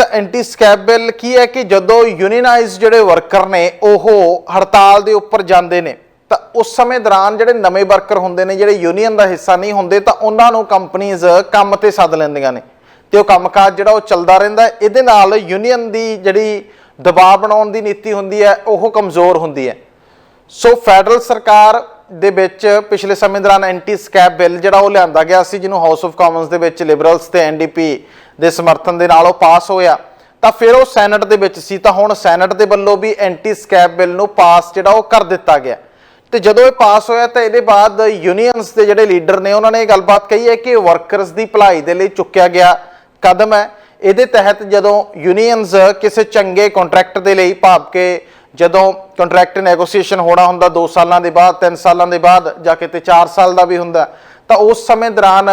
ਤਾਂ anti scab bill ਕੀ ਹੈ ਕਿ ਜਦੋਂ ਯੂਨੀਅਨਾਈਜ਼ ਜਿਹੜੇ ਵਰਕਰ ਨੇ, ਉਹ ਹੜਤਾਲ ਦੇ ਉੱਪਰ ਜਾਂਦੇ ਨੇ, ਤਾਂ ਉਸ ਸਮੇਂ ਦੌਰਾਨ ਜਿਹੜੇ ਨਵੇਂ ਵਰਕਰ ਹੁੰਦੇ ਨੇ, ਜਿਹੜੇ ਯੂਨੀਅਨ ਦਾ ਹਿੱਸਾ ਨਹੀਂ ਹੁੰਦੇ, ਤਾਂ ਉਹਨਾਂ ਨੂੰ ਕੰਪਨੀਆਂ ਕੰਮ ਤੇ ਸੱਦ ਲੈਂਦੀਆਂ ਨੇ। ਤੇ ਉਹ ਕੰਮਕਾਜ ਜਿਹੜਾ ਉਹ ਚੱਲਦਾ ਰਹਿੰਦਾ ਇਹਦੇ ਨਾਲ ਯੂਨੀਅਨ ਦੀ ਜਿਹੜੀ ਦਬਾਅ ਬਣਾਉਣ ਦੀ ਨੀਤੀ ਹੁੰਦੀ ਹੈ, ਉਹ ਕਮਜ਼ੋਰ ਹੁੰਦੀ ਹੈ। ਸੋ ਫੈਡਰਲ ਸਰਕਾਰ ਦੇ ਵਿੱਚ ਪਿਛਲੇ ਸਮੇਂ ਦੌਰਾਨ ਐਂਟੀ ਸਕੈਪ ਬਿੱਲ ਜਿਹੜਾ ਉਹ ਲਿਆਂਦਾ ਗਿਆ ਸੀ, ਜਿਹਨੂੰ ਹਾਊਸ ਆਫ ਕਾਮਨਸ ਦੇ ਵਿੱਚ ਲਿਬਰਲਸ ਤੇ ਐਨਡੀਪੀ ਦੇ ਸਮਰਥਨ ਦੇ ਨਾਲ ਉਹ ਪਾਸ ਹੋਇਆ। ਤਾਂ ਫਿਰ ਉਹ ਸੈਨੇਟ ਦੇ ਵਿੱਚ ਸੀ, ਤਾਂ ਹੁਣ ਸੈਨੇਟ ਦੇ ਵੱਲੋਂ ਵੀ ਐਂਟੀ ਸਕੈਪ ਬਿੱਲ ਨੂੰ ਪਾਸ ਜਿਹੜਾ ਉਹ ਕਰ ਦਿੱਤਾ ਗਿਆ। ਤੇ ਜਦੋਂ ਇਹ ਪਾਸ ਹੋਇਆ, ਤਾਂ ਇਹਦੇ ਬਾਅਦ ਯੂਨੀਅਨਸ ਦੇ ਜਿਹੜੇ ਲੀਡਰ ਨੇ, ਉਹਨਾਂ ਨੇ ਇਹ ਗੱਲਬਾਤ ਕਹੀ ਹੈ ਕਿ ਵਰਕਰਸ ਦੀ ਭਲਾਈ ਦੇ ਲਈ ਚੁੱਕਿਆ ਗਿਆ ਕਦਮ ਹੈ। ਇਹਦੇ ਤਹਿਤ ਜਦੋਂ ਯੂਨੀਅਨਸ ਕਿਸੇ ਚੰਗੇ ਕੰਟਰੈਕਟ ਦੇ ਲਈ ਭਾਵ ਕੇ ਜਦੋਂ ਕੰਟਰੈਕਟ ਨੈਗੋਸੀਏਸ਼ਨ ਹੋਣਾ ਹੁੰਦਾ 2 ਸਾਲਾਂ ਦੇ ਬਾਅਦ 3 ਸਾਲਾਂ ਦੇ ਬਾਅਦ ਜਾਂ ਕਿਤੇ 4 ਸਾਲ ਦਾ ਵੀ ਹੁੰਦਾ ਤਾਂ ਉਸ ਸਮੇਂ ਦੌਰਾਨ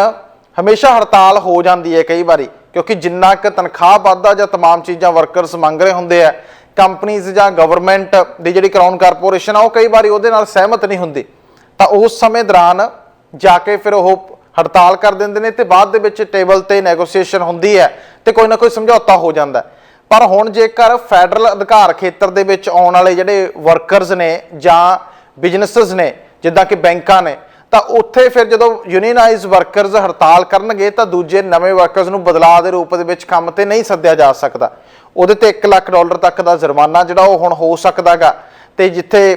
ਹਮੇਸ਼ਾ ਹੜਤਾਲ ਹੋ ਜਾਂਦੀ ਹੈ ਕਈ ਵਾਰੀ ਕਿਉਂਕਿ ਜਿੰਨਾ ਕੁ ਤਨਖਾਹ ਵਾਧਾ ਜਾਂ तमाम ਚੀਜ਼ਾਂ ਵਰਕਰਸ ਮੰਗ ਰਹੇ ਹੁੰਦੇ ਆ ਕੰਪਨੀਆਂ ਜਾਂ ਗਵਰਨਮੈਂਟ ਦੀ ਜਿਹੜੀ ਕਰਾਊਨ ਕਾਰਪੋਰੇਸ਼ਨ ਆ ਉਹ ਕਈ ਵਾਰੀ ਉਹਦੇ ਨਾਲ ਸਹਿਮਤ ਨਹੀਂ ਹੁੰਦੀ ਤਾਂ ਉਸ ਸਮੇਂ ਦੌਰਾਨ ਜਾ ਕੇ ਫਿਰ ਉਹ ਹੜਤਾਲ ਕਰ ਦਿੰਦੇ ਨੇ ਤੇ ਬਾਅਦ ਦੇ ਵਿੱਚ ਟੇਬਲ ਤੇ ਨੈਗੋਸੀਏਸ਼ਨ ਹੁੰਦੀ ਹੈ ਤੇ ਕੋਈ ਨਾ ਕੋਈ ਸਮਝੌਤਾ ਹੋ ਜਾਂਦਾ ਹੈ। ਪਰ ਹੁਣ ਜੇਕਰ ਫੈਡਰਲ ਅਧਿਕਾਰ ਖੇਤਰ ਦੇ ਵਿੱਚ ਆਉਣ ਵਾਲੇ ਜਿਹੜੇ ਵਰਕਰਸ ਨੇ ਜਾਂ ਬਿਜ਼ਨੈਸਸ ਨੇ, ਜਿੱਦਾਂ ਕਿ ਬੈਂਕਾਂ ਨੇ, ਤਾਂ ਉੱਥੇ ਫਿਰ ਜਦੋਂ ਯੂਨੀਅਨਾਈਜ਼ ਵਰਕਰਸ ਹੜਤਾਲ ਕਰਨਗੇ, ਤਾਂ ਦੂਜੇ ਨਵੇਂ ਵਰਕਰਸ ਨੂੰ ਬਦਲਾਅ ਦੇ ਰੂਪ ਦੇ ਵਿੱਚ ਕੰਮ ਤੇ ਨਹੀਂ ਸੱਦਿਆ ਜਾ ਸਕਦਾ। ਉਹਦੇ ਤੇ 1 ਲੱਖ ਡਾਲਰ ਤੱਕ ਦਾ ਜੁਰਮਾਨਾ ਜਿਹੜਾ ਉਹ ਹੁਣ ਹੋ ਸਕਦਾਗਾ ਤੇ ਜਿੱਥੇ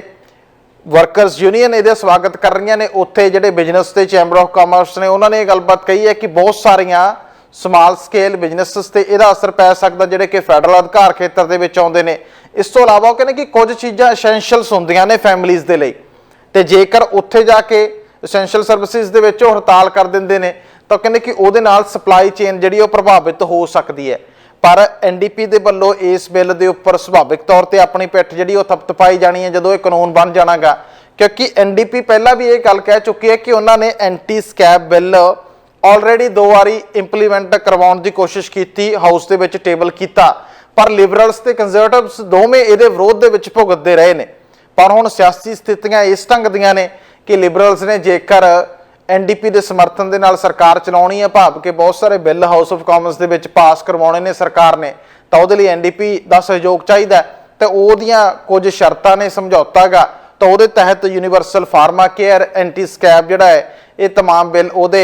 ਵਰਕਰਸ ਯੂਨੀਅਨ ਇਹਦੇ ਸਵਾਗਤ ਕਰ ਰਹੀਆਂ ਨੇ, ਉੱਥੇ ਜਿਹੜੇ ਬਿਜ਼ਨਸ ਤੇ ਚੈਂਬਰ ਆਫ ਕਾਮਰਸ ਨੇ, ਉਹਨਾਂ ਨੇ ਇਹ ਗੱਲਬਾਤ ਕਹੀ ਹੈ ਕਿ ਬਹੁਤ ਸਾਰੀਆਂ ਸਮਾਲ ਸਕੇਲ ਬਿਜ਼ਨੈਸਸ ਤੇ ਇਹਦਾ ਅਸਰ ਪੈ ਸਕਦਾ, ਜਿਹੜੇ ਕਿ ਫੈਡਰਲ ਅਧਿਕਾਰ ਖੇਤਰ ਦੇ ਵਿੱਚ ਆਉਂਦੇ ਨੇ। ਇਸ ਤੋਂ ਇਲਾਵਾ ਉਹ ਕਹਿੰਦੇ ਕਿ ਕੁਝ ਚੀਜ਼ਾਂ ਐਸੈਂਸ਼ੀਅਲਸ ਹੁੰਦੀਆਂ ਨੇ ਫੈਮਿਲੀਜ਼ ਦੇ ਲਈ। ਤੇ ਜੇਕਰ ਉੱਥੇ ਜਾ ਕੇ ਐਸੈਂਸ਼ੀਅਲ ਸਰਵਿਸਿਜ਼ ਦੇ ਵਿੱਚ ਉਹ ਹੜਤਾਲ ਕਰ ਦਿੰਦੇ ਨੇ, ਤਾਂ ਕਹਿੰਦੇ ਕਿ ਉਹਦੇ ਨਾਲ ਸਪਲਾਈ ਚੇਨ ਜਿਹੜੀ ਉਹ ਪ੍ਰਭਾਵਿਤ ਹੋ ਸਕਦੀ ਹੈ। ਪਰ ਐਨਡੀਪੀ ਦੇ ਵੱਲੋਂ ਇਸ ਬਿੱਲ ਦੇ ਉੱਪਰ ਸੁਭਾਵਿਕ ਤੌਰ ਤੇ ਆਪਣੀ ਪਿੱਠ ਜਿਹੜੀ ਉਹ ਥਪਥਪਾਈ ਜਾਣੀ ਹੈ, ਜਦੋਂ ਇਹ ਕਾਨੂੰਨ ਬਣ ਜਾਣਾਗਾ। ਕਿਉਂਕਿ ਐਨਡੀਪੀ ਪਹਿਲਾਂ ਵੀ ਇਹ ਗੱਲ ਕਹਿ ਚੁੱਕੀ ਹੈ ਕਿ ਉਹਨਾਂ ਨੇ ਐਂਟੀ ਸਕੈਬ ਬਿੱਲ ਆਲਰੇਡੀ ਦੋ ਵਾਰੀ ਇੰਪਲੀਮੈਂਟ ਕਰਵਾਉਣ ਦੀ ਕੋਸ਼ਿਸ਼ ਕੀਤੀ ਹਾਊਸ ਦੇ ਵਿੱਚ ਟੇਬਲ ਕੀਤਾ ਪਰ ਲਿਬਰਲਸ ਤੇ ਕੰਜ਼ਰਵੇਟਿਵਸ ਦੋਵੇਂ ਇਹਦੇ ਵਿਰੋਧ ਦੇ ਵਿੱਚ ਭੁਗਤਦੇ ਰਹੇ ਨੇ ਪਰ ਹੁਣ ਸਿਆਸੀ ਸਥਿਤੀਆਂ ਇਸ ਢੰਗ ਦੀਆਂ ਨੇ ਕਿ ਲਿਬਰਲਸ ਨੇ ਜੇਕਰ ਐਨਡੀਪੀ ਦੇ ਸਮਰਥਨ ਦੇ ਨਾਲ ਸਰਕਾਰ ਚਲਾਉਣੀ ਹੈ ਭਾਵ ਕਿ ਬਹੁਤ ਸਾਰੇ ਬਿੱਲ ਹਾਊਸ ਆਫ ਕਾਮਨਸ ਦੇ ਵਿੱਚ ਪਾਸ ਕਰਵਾਉਣੇ ਨੇ ਸਰਕਾਰ ਨੇ ਤਾਂ ਉਹਦੇ ਲਈ ਐਨਡੀਪੀ ਦਾ ਸਹਿਯੋਗ ਚਾਹੀਦਾ ਹੈ ਤੇ ਉਹਦੀਆਂ ਕੁਝ ਸ਼ਰਤਾਂ ਨੇ ਸਮਝੌਤਾਗਾ ਤਾਂ ਉਹਦੇ ਤਹਿਤ ਯੂਨੀਵਰਸਲ ਫਾਰਮਾ ਕੇਅਰ ਐਂਟੀ ਸਕੈਪ ਜਿਹੜਾ ਹੈ ਇਹ तमाम ਬਿੱਲ ਉਹਦੇ